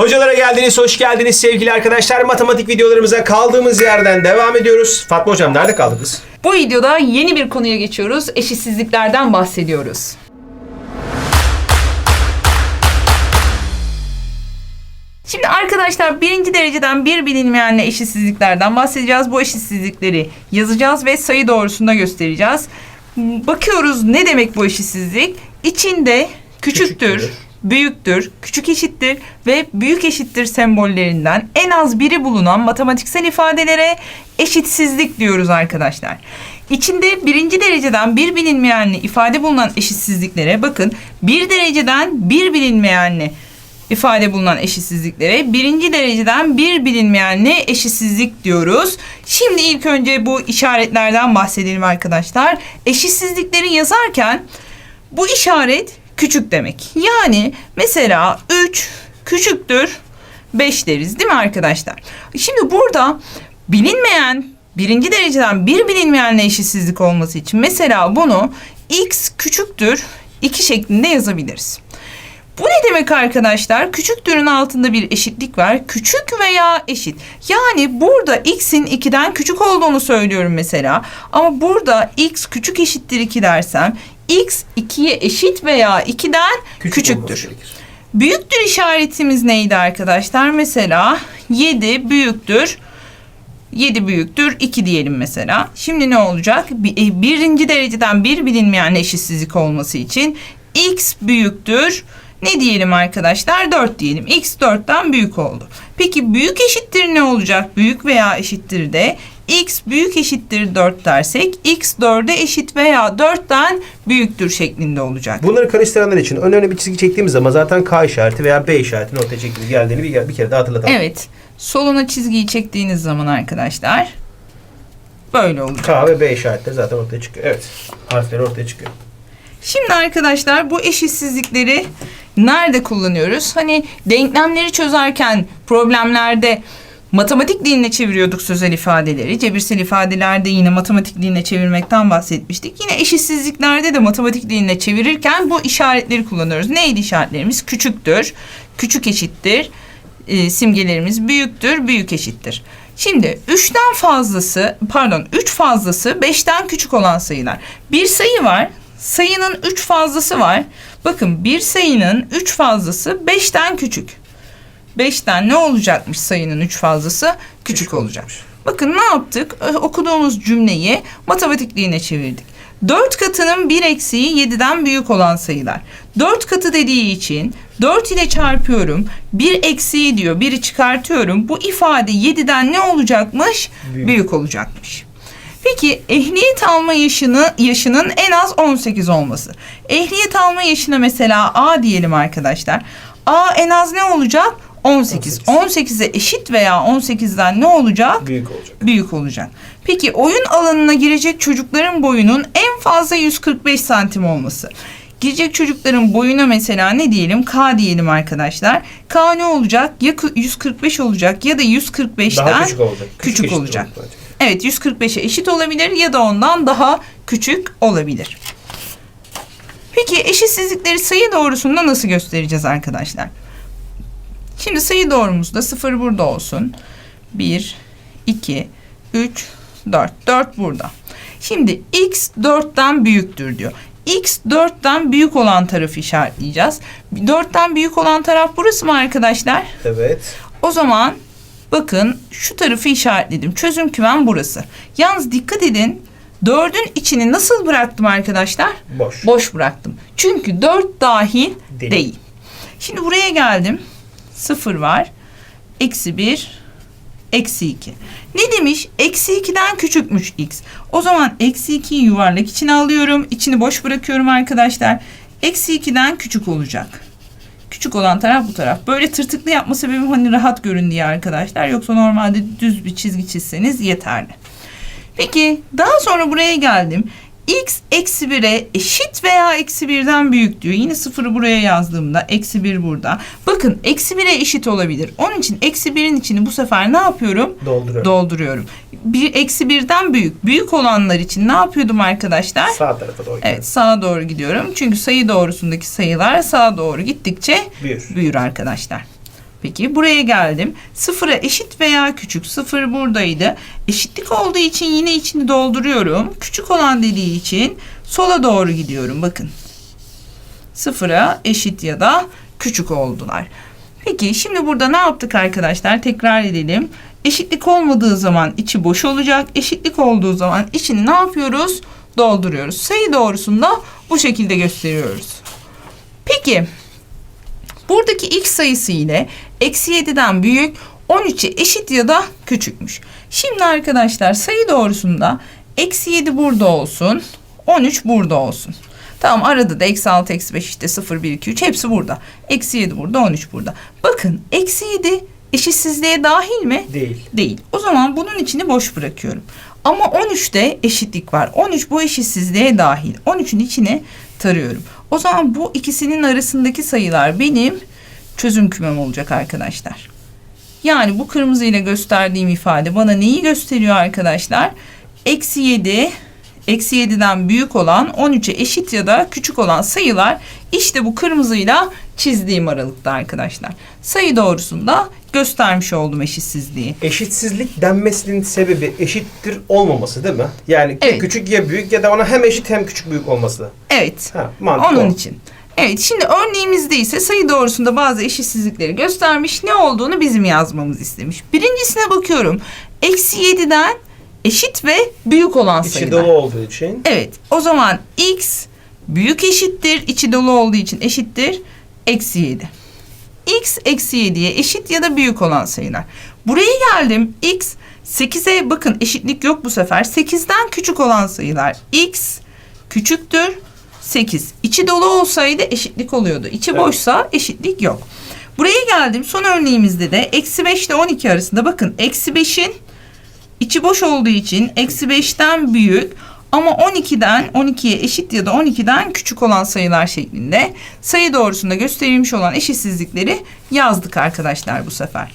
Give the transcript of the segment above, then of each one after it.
Hocalara geldiniz, hoş geldiniz sevgili arkadaşlar. Matematik videolarımıza kaldığımız yerden devam ediyoruz. Fatma hocam nerede kaldık biz? Bu videoda yeni bir konuya geçiyoruz. Eşitsizliklerden bahsediyoruz. Şimdi arkadaşlar birinci dereceden bir bilinmeyenle eşitsizliklerden bahsedeceğiz. Bu eşitsizlikleri yazacağız ve sayı doğrusunda göstereceğiz. Bakıyoruz ne demek bu eşitsizlik? İçinde küçüktür, Küçüktür. Büyüktür, küçük eşittir ve büyük eşittir sembollerinden en az biri bulunan matematiksel ifadelere eşitsizlik diyoruz arkadaşlar. İçinde birinci dereceden bir bilinmeyenli ifade bulunan eşitsizliklere bakın bir dereceden bir bilinmeyenli ifade bulunan eşitsizliklere birinci dereceden bir bilinmeyenli eşitsizlik diyoruz. Şimdi ilk önce bu işaretlerden bahsedelim arkadaşlar. Eşitsizlikleri yazarken bu işaret küçük demek. Yani mesela 3 küçüktür 5 deriz değil mi arkadaşlar? Şimdi burada bilinmeyen birinci dereceden bir bilinmeyenle eşitsizlik olması için mesela bunu x küçüktür 2 şeklinde yazabiliriz. Bu ne demek arkadaşlar? Küçüktürün altında bir eşitlik var. Küçük veya eşit. Yani burada x'in 2'den küçük olduğunu söylüyorum mesela. Ama burada x küçük eşittir 2 dersem x 2'ye eşit veya 2'den olması küçüktür. Büyüktür işaretimiz neydi arkadaşlar? Mesela 7 büyüktür. 7 büyüktür 2 diyelim mesela. Şimdi ne olacak? E, Birinci dereceden bir bilinmeyen eşitsizlik olması için x büyüktür. Ne diyelim arkadaşlar? 4 diyelim. x 4'ten büyük oldu. Peki büyük eşittir ne olacak? Büyük veya eşittir de x büyük eşittir 4 dersek x 4'e eşit veya 4'ten büyüktür şeklinde olacak. Bunları karıştıranlar için önemli bir çizgi çektiğimiz zaman zaten K işareti veya B işaretinin ortaya çektiğimiz geldiğini bir, bir kere daha hatırlatalım. Evet. Soluna çizgiyi çektiğiniz zaman arkadaşlar böyle olacak. K ve B işaretleri zaten ortaya çıkıyor. Evet. Harfleri ortaya çıkıyor. Şimdi arkadaşlar bu eşitsizlikleri nerede kullanıyoruz? Hani denklemleri çözerken problemlerde matematik diline çeviriyorduk sözel ifadeleri. Cebirsel ifadelerde yine matematik diline çevirmekten bahsetmiştik. Yine eşitsizliklerde de matematik diline çevirirken bu işaretleri kullanıyoruz. Neydi işaretlerimiz? Küçüktür, küçük eşittir, e, simgelerimiz büyüktür, büyük eşittir. Şimdi 3'ten fazlası, pardon 3 fazlası 5'ten küçük olan sayılar. Bir sayı var, sayının 3 fazlası var. Bakın bir sayının 3 fazlası 5'ten küçük. 5'ten ne olacakmış sayının 3 fazlası? Küçük, Küçük olacak. olacakmış. Bakın ne yaptık? Okuduğumuz cümleyi matematikliğine çevirdik. 4 katının 1 eksiği 7'den büyük olan sayılar. 4 katı dediği için 4 ile çarpıyorum. 1 eksiği diyor. 1'i çıkartıyorum. Bu ifade 7'den ne olacakmış? Büyük. Büyük, olacakmış. Peki ehliyet alma yaşını yaşının en az 18 olması. Ehliyet alma yaşına mesela A diyelim arkadaşlar. A en az ne olacak? 18. 18'e eşit veya 18'den ne olacak? Büyük olacak. büyük olacak. Peki oyun alanına girecek çocukların boyunun en fazla 145 santim olması. Girecek çocukların boyuna mesela ne diyelim? K diyelim arkadaşlar. K ne olacak? Ya kı- 145 olacak ya da 145'ten Daha küçük olacak. küçük olacak. olacak. Evet 145'e eşit olabilir ya da ondan daha küçük olabilir. Peki eşitsizlikleri sayı doğrusunda nasıl göstereceğiz arkadaşlar? Şimdi sayı doğrumuzda sıfır burada olsun. 1, 2, 3, 4. 4 burada. Şimdi x 4'ten büyüktür diyor. x 4'ten büyük olan tarafı işaretleyeceğiz. 4'ten büyük olan taraf burası mı arkadaşlar? Evet. O zaman bakın şu tarafı işaretledim. Çözüm kümem burası. Yalnız dikkat edin. Dördün içini nasıl bıraktım arkadaşlar? Boş. Boş bıraktım. Çünkü dört dahil Değil. değil. Şimdi buraya geldim. Sıfır var. Eksi bir. Eksi iki. Ne demiş? Eksi ikiden küçükmüş x. O zaman eksi ikiyi yuvarlak içine alıyorum. İçini boş bırakıyorum arkadaşlar. Eksi ikiden küçük olacak. Küçük olan taraf bu taraf. Böyle tırtıklı yapma sebebim hani rahat görün diye arkadaşlar. Yoksa normalde düz bir çizgi çizseniz yeterli. Peki daha sonra buraya geldim. X eksi 1'e eşit veya eksi 1'den büyük diyor. Yine sıfırı buraya yazdığımda eksi 1 burada. Bakın eksi 1'e eşit olabilir. Onun için eksi 1'in içini bu sefer ne yapıyorum? Dolduruyorum. Dolduruyorum. Bir eksi 1'den büyük. Büyük olanlar için ne yapıyordum arkadaşlar? Sağ tarafa doğru. Evet sağa doğru gidiyorum. Çünkü sayı doğrusundaki sayılar sağa doğru gittikçe Büyür. büyür arkadaşlar. Peki buraya geldim. Sıfıra eşit veya küçük. Sıfır buradaydı. Eşitlik olduğu için yine içini dolduruyorum. Küçük olan dediği için sola doğru gidiyorum. Bakın. Sıfıra eşit ya da küçük oldular. Peki şimdi burada ne yaptık arkadaşlar? Tekrar edelim. Eşitlik olmadığı zaman içi boş olacak. Eşitlik olduğu zaman içini ne yapıyoruz? Dolduruyoruz. Sayı doğrusunda bu şekilde gösteriyoruz. Peki buradaki x sayısı ile eksi 7'den büyük 13'e eşit ya da küçükmüş. Şimdi arkadaşlar sayı doğrusunda eksi 7 burada olsun 13 burada olsun. Tamam arada da eksi 6 eksi 5 işte 0 1 2 3 hepsi burada. Eksi 7 burada 13 burada. Bakın eksi 7 eşitsizliğe dahil mi? Değil. Değil. O zaman bunun içini boş bırakıyorum. Ama 13'te eşitlik var. 13 bu eşitsizliğe dahil. 13'ün içine tarıyorum. O zaman bu ikisinin arasındaki sayılar benim çözüm kümem olacak arkadaşlar. Yani bu kırmızıyla gösterdiğim ifade bana neyi gösteriyor arkadaşlar? Eksi 7, eksi 7'den büyük olan 13'e eşit ya da küçük olan sayılar işte bu kırmızıyla çizdiğim aralıkta arkadaşlar. Sayı doğrusunda göstermiş oldum eşitsizliği. Eşitsizlik denmesinin sebebi eşittir olmaması değil mi? Yani Evet. küçük ya büyük ya da ona hem eşit hem küçük büyük olması. Evet. Ha, mantık Onun için. Evet şimdi örneğimizde ise sayı doğrusunda bazı eşitsizlikleri göstermiş. Ne olduğunu bizim yazmamız istemiş. Birincisine bakıyorum. Eksi 7'den eşit ve büyük olan İçi sayılar. dolu olduğu için. Evet o zaman x büyük eşittir. içi dolu olduğu için eşittir. Eksi 7. x eksi 7'ye eşit ya da büyük olan sayılar. Buraya geldim. x 8'e bakın eşitlik yok bu sefer. 8'den küçük olan sayılar. x küçüktür 8. İçi dolu olsaydı eşitlik oluyordu. İçi Evet. boşsa eşitlik yok. Buraya geldim. Son örneğimizde de eksi 5 ile 12 arasında bakın eksi 5'in içi boş olduğu için eksi 5'ten büyük ama 12'den 12'ye eşit ya da 12'den küçük olan sayılar şeklinde sayı doğrusunda gösterilmiş olan eşitsizlikleri yazdık arkadaşlar bu sefer.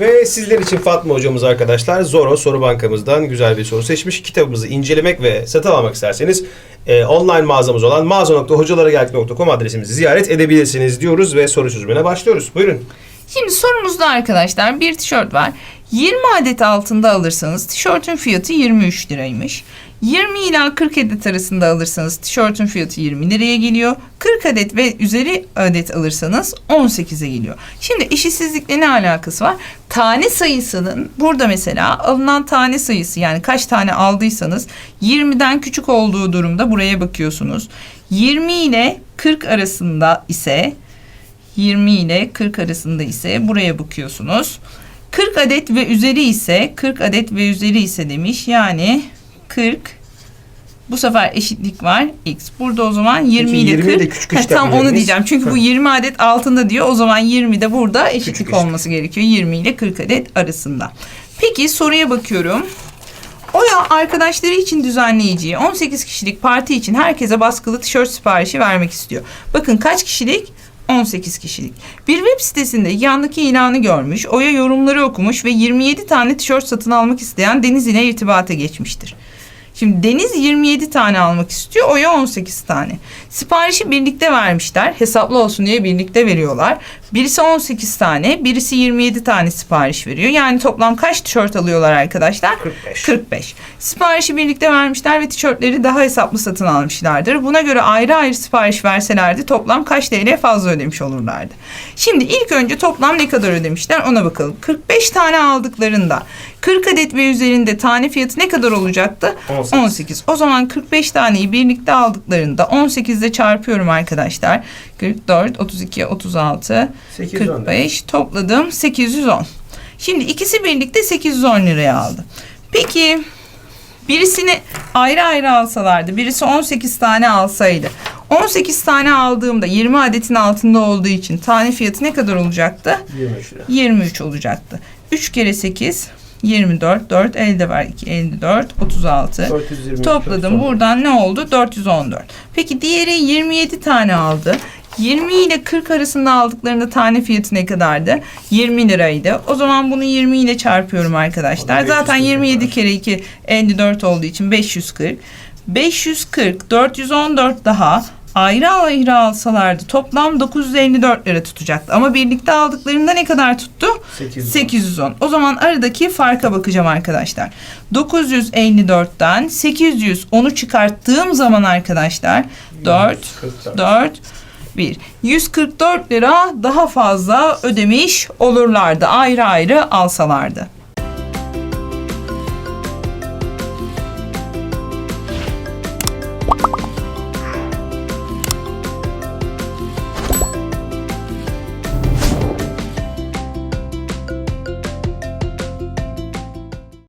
Ve sizler için Fatma hocamız arkadaşlar Zoro soru bankamızdan güzel bir soru seçmiş. Kitabımızı incelemek ve satın almak isterseniz e, online mağazamız olan mağaza.hocalaragel.com adresimizi ziyaret edebilirsiniz diyoruz ve soru çözümüne başlıyoruz. Buyurun. Şimdi sorumuzda arkadaşlar bir tişört var. 20 adet altında alırsanız tişörtün fiyatı 23 liraymış. 20 ila 40 adet arasında alırsanız tişörtün fiyatı 20 liraya geliyor. 40 adet ve üzeri adet alırsanız 18'e geliyor. Şimdi eşitsizlikle ne alakası var? Tane sayısının burada mesela alınan tane sayısı yani kaç tane aldıysanız 20'den küçük olduğu durumda buraya bakıyorsunuz. 20 ile 40 arasında ise 20 ile 40 arasında ise buraya bakıyorsunuz. 40 adet ve üzeri ise 40 adet ve üzeri ise demiş. Yani 40 bu sefer eşitlik var. X. Burada o zaman 20 Peki, ile 20 'yi 40. de küçük Ha, tam onu diyeceğim. Çünkü bu Hı. 20 adet altında diyor. O zaman 20 de burada eşitlik Küçük olması gerekiyor. 20 ile 40 adet arasında. Peki soruya bakıyorum. Oya arkadaşları için düzenleyiciye 18 kişilik parti için herkese baskılı tişört siparişi vermek istiyor. Bakın kaç kişilik? 18 kişilik. Bir web sitesinde yandaki ilanı görmüş, Oya yorumları okumuş ve 27 tane tişört satın almak isteyen Deniz ile irtibata geçmiştir. Şimdi Deniz 27 tane almak istiyor, Oya 18 tane. Siparişi birlikte vermişler. Hesaplı olsun diye birlikte veriyorlar. Birisi 18 tane, birisi 27 tane sipariş veriyor. Yani toplam kaç tişört alıyorlar arkadaşlar? 45. 45. Siparişi birlikte vermişler ve tişörtleri daha hesaplı satın almışlardır. Buna göre ayrı ayrı sipariş verselerdi toplam kaç TL fazla ödemiş olurlardı. Şimdi ilk önce toplam ne kadar ödemişler ona bakalım. 45 tane aldıklarında 40 adet ve üzerinde tane fiyatı ne kadar olacaktı? 18. 18. O zaman 45 taneyi birlikte aldıklarında 18 ile çarpıyorum arkadaşlar. 44, 32, 36, 810 45 topladım 810. Şimdi ikisi birlikte 810 liraya aldı. Peki birisini ayrı ayrı alsalardı, birisi 18 tane alsaydı. 18 tane aldığımda 20 adetin altında olduğu için tane fiyatı ne kadar olacaktı? 23 lira. 23 olacaktı. 3 kere 8 24, 4 elde var 2, 54, 36. 420. Topladım. Buradan ne oldu? 414. Peki diğeri 27 tane aldı. 20 ile 40 arasında aldıklarında tane fiyatı ne kadardı? 20 liraydı. O zaman bunu 20 ile çarpıyorum arkadaşlar. da Zaten 540 27 var. kere 2 54 olduğu için 540. 540 414 daha ayrı ayrı alsalardı toplam 954 lira tutacaktı. Ama birlikte aldıklarında ne kadar tuttu? 810. 810. O zaman aradaki farka bakacağım arkadaşlar. 954'ten 810'u çıkarttığım zaman arkadaşlar 4 144. 4 1 144 lira daha fazla ödemiş olurlardı ayrı ayrı alsalardı.